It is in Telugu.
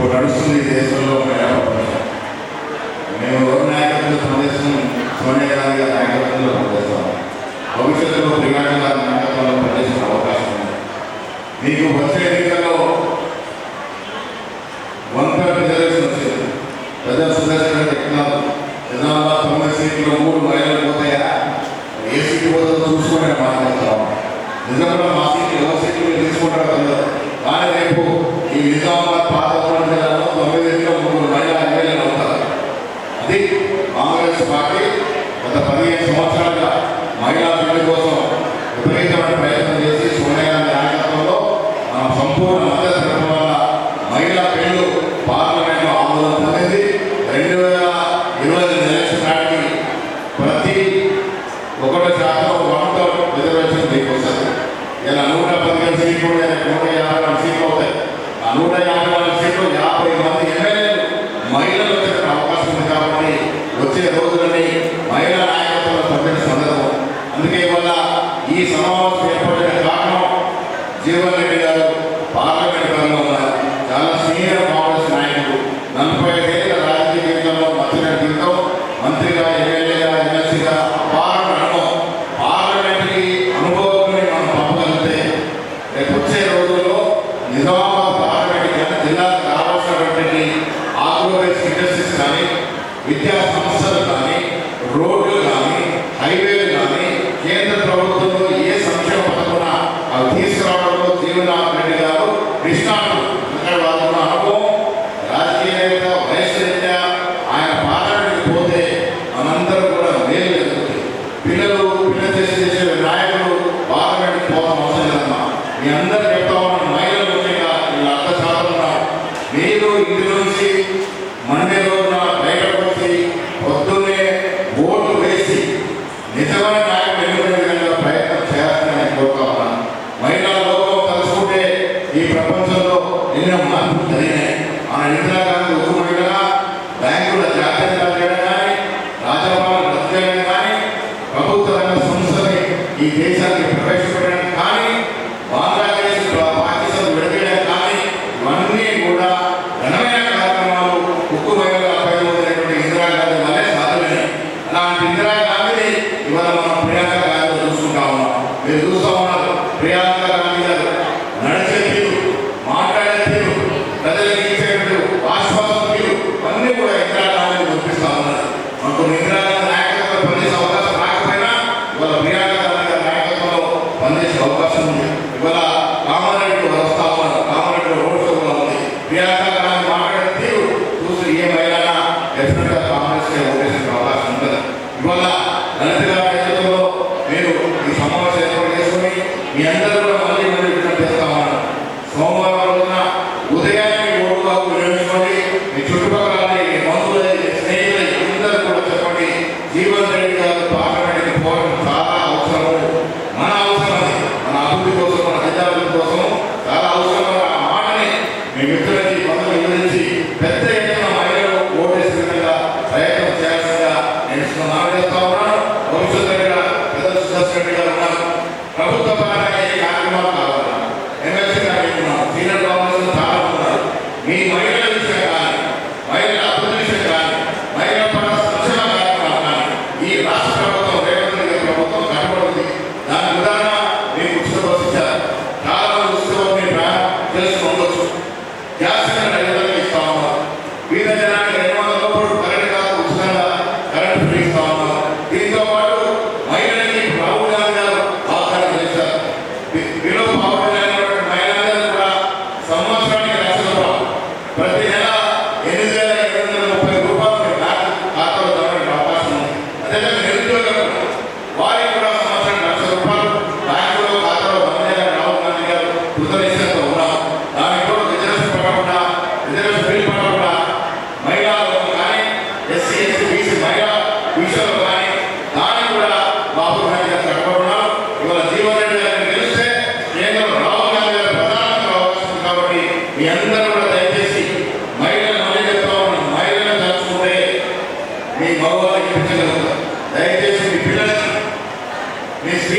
ఇప్పుడు నడుస్తుంది దేశంలో మేము ఎవరి నాయకత్వ సందేశం సోనియా గాంధీ గారి నాయకత్వంలో పనిచేస్తాం భవిష్యత్తులో త్రివేణి గారి నాయకత్వంలో పనిచేసిన అవకాశం ఉంది మీకు వచ్చే ఎన్నికల్లో వన్ థర్డ్ రిజర్వేషన్ వచ్చింది ప్రజా సుదర్శన గారు చెప్తున్నారు నిజామాబాద్ తొమ్మిది సీట్లు మూడు మహిళలు పోతాయా ఏ సీట్లు పోతుందో చూసుకుని మాట్లాడతాం నిజంగా మా ఈ నిజామాబాద్ పాదపూర్ జిల్లాలో తొమ్మిది తొమ్మిదిలో మూడు మహిళా ఎమ్మెల్యేలు అవుతారు అది కాంగ్రెస్ పార్టీ గత పదిహేను సంవత్సరాలుగా మహిళా బిడ్డ కోసం కానీ విద్యా సంస్థలు కానీ రోడ్లు కానీ హైవేలు కానీ కేంద్ర ప్రభుత్వంలో ఏ సంక్షేమ పథకం అవి తీసుకురావడంలో జీవనాథ్ రెడ్డి గారు కృష్ణాడు రాజకీయంగా ఆయన పోతే కూడా పిల్లలు చేసే మహిళలు మీరు ఇంటి నుంచి మండే ప్రపంచంలో ఎన్నో మార్పులు జరిగినాయి. మన ఇందిరాగాంధీ ఊరుమడిగా బ్యాంకుల జాతీయత చేయడం కానీ రాజభవన్ రద్దు చేయడం కానీ ప్రభుత్వ రంగ సంస్థని ఈ దేశానికి ప్రవేశపెట్టడం కానీ బంగ్లాదేశ్ పాకిస్తాన్ విడదీయడం కానీ ఇవన్నీ కూడా ఘనమైన కార్యక్రమాలు ఉక్కు వేగంగా పైబడినటువంటి ఇందిరాగాంధీ వల్లే సాధ్యమే అలాంటి ఇందిరాగాంధీ ఇవాళ మనం ప్రియాంక గాంధీ చూసుకుంటా ఉన్నాం. మీరు చూస్తూ ఉన్నారు ప్రియాంక గాంధీ గారు నడిచే Meanwhile, మీ అందరూ కూడా దయచేసి మీ మగవాళ్ళకి దయచేసి మీ పిల్లలను మీ స్త్రీ